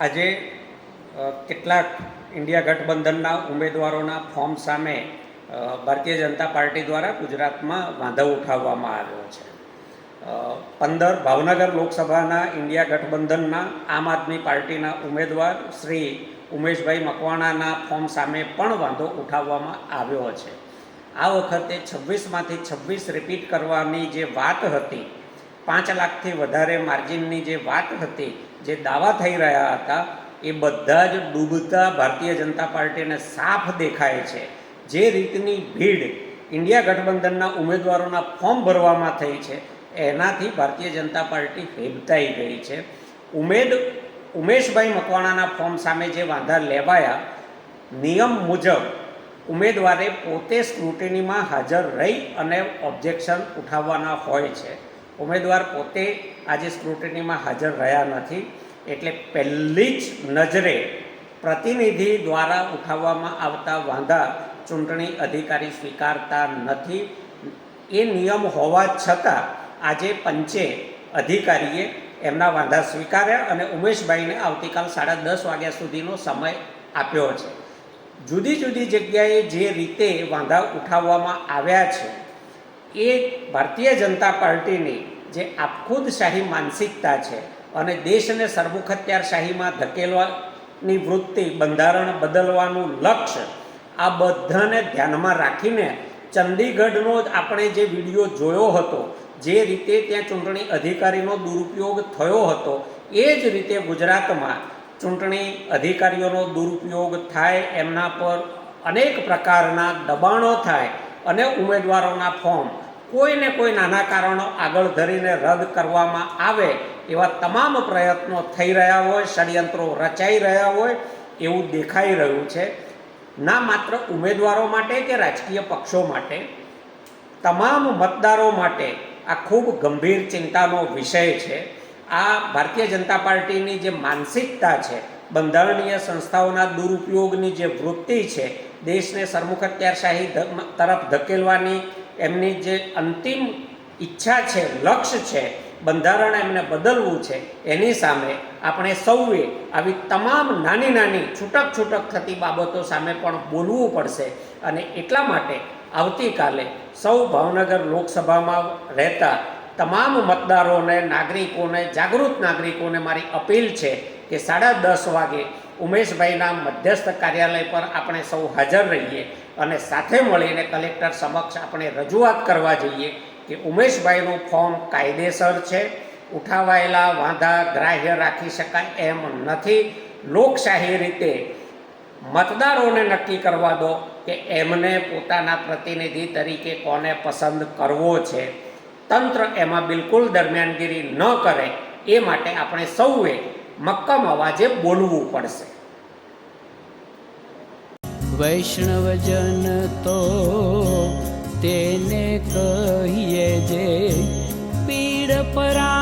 આજે કેટલાક ઇન્ડિયા ગઠબંધનના ઉમેદવારોના ફોર્મ સામે ભારતીય જનતા પાર્ટી દ્વારા ગુજરાતમાં વાંધો ઉઠાવવામાં આવ્યો છે. પંદર ભાવનગર લોકસભાના ઇન્ડિયા ગઠબંધનના આમ આદમી પાર્ટીના ઉમેદવાર શ્રી ઉમેશભાઈ મકવાણાના ફોર્મ સામે પણ વાંધો ઉઠાવવામાં આવ્યો છે. આ વખતે છવ્વીસમાંથી છવ્વીસ રિપીટ કરવાની જે વાત હતી પાંચ લાખથી વધારે માર્જિનની જે વાત હતી, જે દાવા થઈ રહ્યા હતા, એ બધા જ ડૂબતા ભારતીય જનતા પાર્ટીને સાફ દેખાય છે. જે રીતની ભીડ ઇન્ડિયા ગઠબંધનના ઉમેદવારોના ફોર્મ ભરવામાં થઈ છે, એનાથી ભારતીય જનતા પાર્ટી હેબતાઈ ગઈ છે. ઉમેદ, ઉમેશભાઈ મકવાણાના ફોર્મ સામે જે વાંધા લેવાયા, નિયમ મુજબ ઉમેદવારે પોતે સ્ક્રુટિનીમાં હાજર રહી અને ઓબ્જેક્શન ઉઠાવવાના હોય છે. ઉમેદવાર પોતે આજે સ્ક્રુટિનીમાં હાજર રહ્યા નથી, એટલે પહેલી જ નજરે પ્રતિનિધિ દ્વારા ઉઠાવવામાં આવતા વાંધા ચૂંટણી અધિકારી સ્વીકારતા નથી. એ નિયમ હોવા છતાં આજે પંચે અધિકારીએ એમના વાંધા સ્વીકાર્યા અને ઉમેશભાઈને આવતીકાલ સાડા દસ વાગ્યા સુધીનો સમય આપ્યો છે. જુદી જુદી જગ્યાએ જે રીતે વાંધા ઉઠાવવામાં આવ્યા છે એ ભારતીય જનતા પાર્ટીની જે આપખુદશાહી માનસિકતા છે અને દેશને સર્વખત્યારશાહીમાં ધકેલવાની વૃત્તિ, બંધારણ બદલવાનું લક્ષ્ય, આ બધાને ધ્યાનમાં રાખીને ચંદીગઢનો જ આપણે જે વીડિયો જોયો હતો, જે રીતે ત્યાં ચૂંટણી અધિકારીનો દુરુપયોગ થયો હતો, એ જ રીતે ગુજરાતમાં ચૂંટણી અધિકારીઓનો દુરુપયોગ થાય, એમના પર અનેક પ્રકારના દબાણો થાય અને ઉમેદવારોના ફોર્મ કોઈને કોઈ નાના કારણો આગળ ધરીને રદ કરવામાં આવે એવા તમામ પ્રયત્નો થઈ રહ્યા હોય, ષડયંત્રો રચાઈ રહ્યા હોય એવું દેખાઈ રહ્યું છે. ના માત્ર ઉમેદવારો માટે કે રાજકીય પક્ષો માટે, તમામ મતદારો માટે આ ખૂબ ગંભીર ચિંતાનો વિષય છે. આ ભારતીય જનતા પાર્ટીની જે માનસિકતા છે બંધારણીય સંસ્થાઓના દુરુપયોગની જે વૃત્તિ છે, દેશને સરમુખત્યારશાહી તરફ ધકેલવાની એમની જે અંતિમ ઈચ્છા છે, લક્ષ્ય છે, બંધારણ એમને બદલવું છે, એની સામે આપણે સૌએ આવી તમામ નાની નાની છૂટક છૂટક થતી બાબતો સામે પણ બોલવું પડશે અને એટલા માટે આવતીકાલે સૌ ભાવનગર લોકસભામાં રહેતા તમામ મતદારોને, નાગરિકોને, જાગૃત નાગરિકોને મારી અપીલ છે કે સાડા દસ વાગે ઉમેશભાઈના મધ્યસ્થ કાર્યાલય પર આપણે સૌ હાજર રહીએ અને સાથે મળીને કલેક્ટર સમક્ષ આપણે રજૂઆત કરવા જઈએ કે ઉમેશભાઈનું ફોર્મ કાયદેસર છે, ઉઠાવાયેલા વાંધા ગ્રાહ્ય રાખી શકાય એમ નથી. લોકશાહી રીતે મતદારોને નક્કી કરવા દો કે એમને પોતાના પ્રતિનિધિ તરીકે કોને પસંદ કરવો છે. તંત્ર એમાં બિલકુલ દરમિયાનગીરી ન કરે એ માટે આપણે સૌએ મક્કમ અવાજે બોલવું પડશે. વૈષ્ણવજન તો તેને કહીએ જે પીડ પરાઈ